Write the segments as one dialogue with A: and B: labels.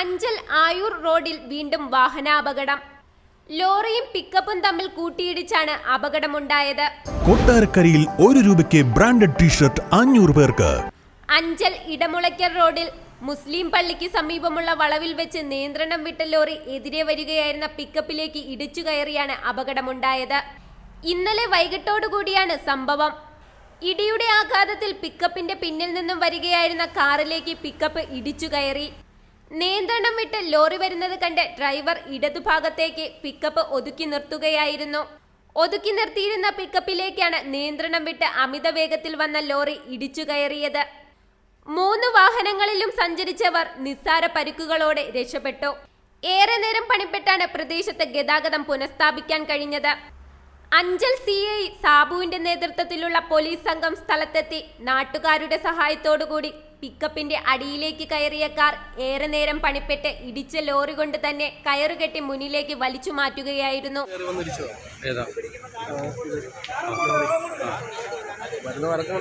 A: അഞ്ചൽ ആയൂർ റോഡിൽ വീണ്ടും വാഹനാപകടം. ലോറിയും പിക്കപ്പും തമ്മിൽ കൂട്ടിയിടിച്ചാണ് അപകടമുണ്ടായത്.
B: കൊട്ടാരക്കരയിൽ ഒരു രൂപയ്ക്ക് ബ്രാൻഡഡ് ടീഷർട്ട് അഞ്ഞൂറ് പേർക്ക്.
A: അഞ്ചൽ ഇടമുളയ്ക്കൽ റോഡിൽ മുസ്ലിം പള്ളിക്ക് സമീപമുള്ള വളവിൽ വെച്ച് നിയന്ത്രണം വിട്ട ലോറി എതിരെ വരികയായിരുന്ന പിക്കപ്പിലേക്ക് ഇടിച്ചു കയറിയാണ് അപകടമുണ്ടായത്. ഇന്നലെ വൈകിട്ടോടുകൂടിയാണ് സംഭവം. ഇടിയുടെ ആഘാതത്തിൽ പിക്കപ്പിന്റെ പിന്നിൽ നിന്നും വരികയായിരുന്ന കാറിലേക്ക് പിക്കപ്പ് ഇടിച്ചു കയറി. നിയന്ത്രണം വിട്ട് ലോറി വരുന്നത് കണ്ട് ഡ്രൈവർ ഇടതുഭാഗത്തേക്ക് പിക്കപ്പ് ഒതുക്കി നിർത്തുകയായിരുന്നു. ഒതുക്കി നിർത്തിയിരുന്ന പിക്കപ്പിലേക്കാണ് നിയന്ത്രണം വിട്ട് അമിത വേഗത്തിൽ വന്ന ലോറി ഇടിച്ചു കയറിയത്. മൂന്ന് വാഹനങ്ങളിലും സഞ്ചരിച്ചവർ നിസ്സാര പരിക്കുകളോടെ രക്ഷപ്പെട്ടു. ഏറെ നേരം പണിപ്പെട്ടാണ് പ്രദേശത്ത് ഗതാഗതം പുനഃസ്ഥാപിക്കാൻ കഴിഞ്ഞത്. അഞ്ചൽ സി ഐ സാബുവിന്റെ നേതൃത്വത്തിലുള്ള പോലീസ് സംഘം സ്ഥലത്തെത്തി നാട്ടുകാരുടെ സഹായത്തോടുകൂടി പിക്കപ്പിന്റെ അടിയിലേക്ക് കയറിയ കാർ ഏറെ നേരം പണിപ്പെട്ട് ഇടിച്ച ലോറി കൊണ്ട് തന്നെ കയറുകെട്ടി മുന്നിലേക്ക് വലിച്ചു മാറ്റുകയായിരുന്നു.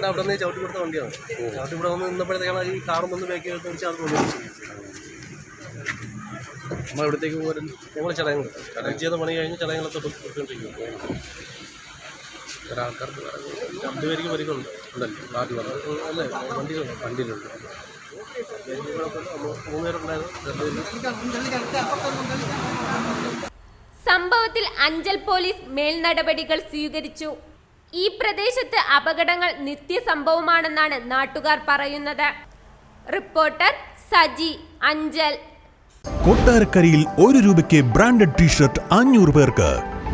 C: അവിടെ നിന്ന് ചവിട്ടി കൊടുത്ത വണ്ടിയാണ്. ചവിട്ടി ഇവിടെ വന്ന് നിന്നപ്പോഴത്തേക്കാണ് ഈ കാറും വന്ന് ബാക്കി എടുത്ത് വെച്ച് അത് കൊണ്ടുപോയി നമ്മൾ ഇവിടത്തേക്ക് പോരും ഞങ്ങൾ ചടങ്ങ്. ചടങ്ങ് ചെയ്ത പണി കഴിഞ്ഞ് ചടങ്ങുകളൊക്കെ കൊടുത്തുകൊണ്ടിരിക്കും ഒരാൾക്കാർക്ക് രണ്ട് പേർക്ക് പരിക്കുണ്ട് ഉണ്ടല്ലോ? ബാക്കി വന്നത് അല്ലേ? വണ്ടിയിലുണ്ട് വണ്ടിയിലുണ്ട്.
A: സംഭവത്തിൽ അഞ്ചൽ പോലീസ് മേൽ നടപടികൾ സ്വീകരിച്ചു. ഈ പ്രദേശത്ത് അപകടങ്ങൾ നിത്യസംഭവമാണെന്നാണ് നാട്ടുകാർ പറയുന്നത്. റിപ്പോർട്ടർ സജി അഞ്ചൽ.
B: കൊട്ടാരക്കരയിൽ ഒരു രൂപയ്ക്ക് ബ്രാൻഡഡ് ടീഷർട്ട് അഞ്ഞൂറ് പേർക്ക്.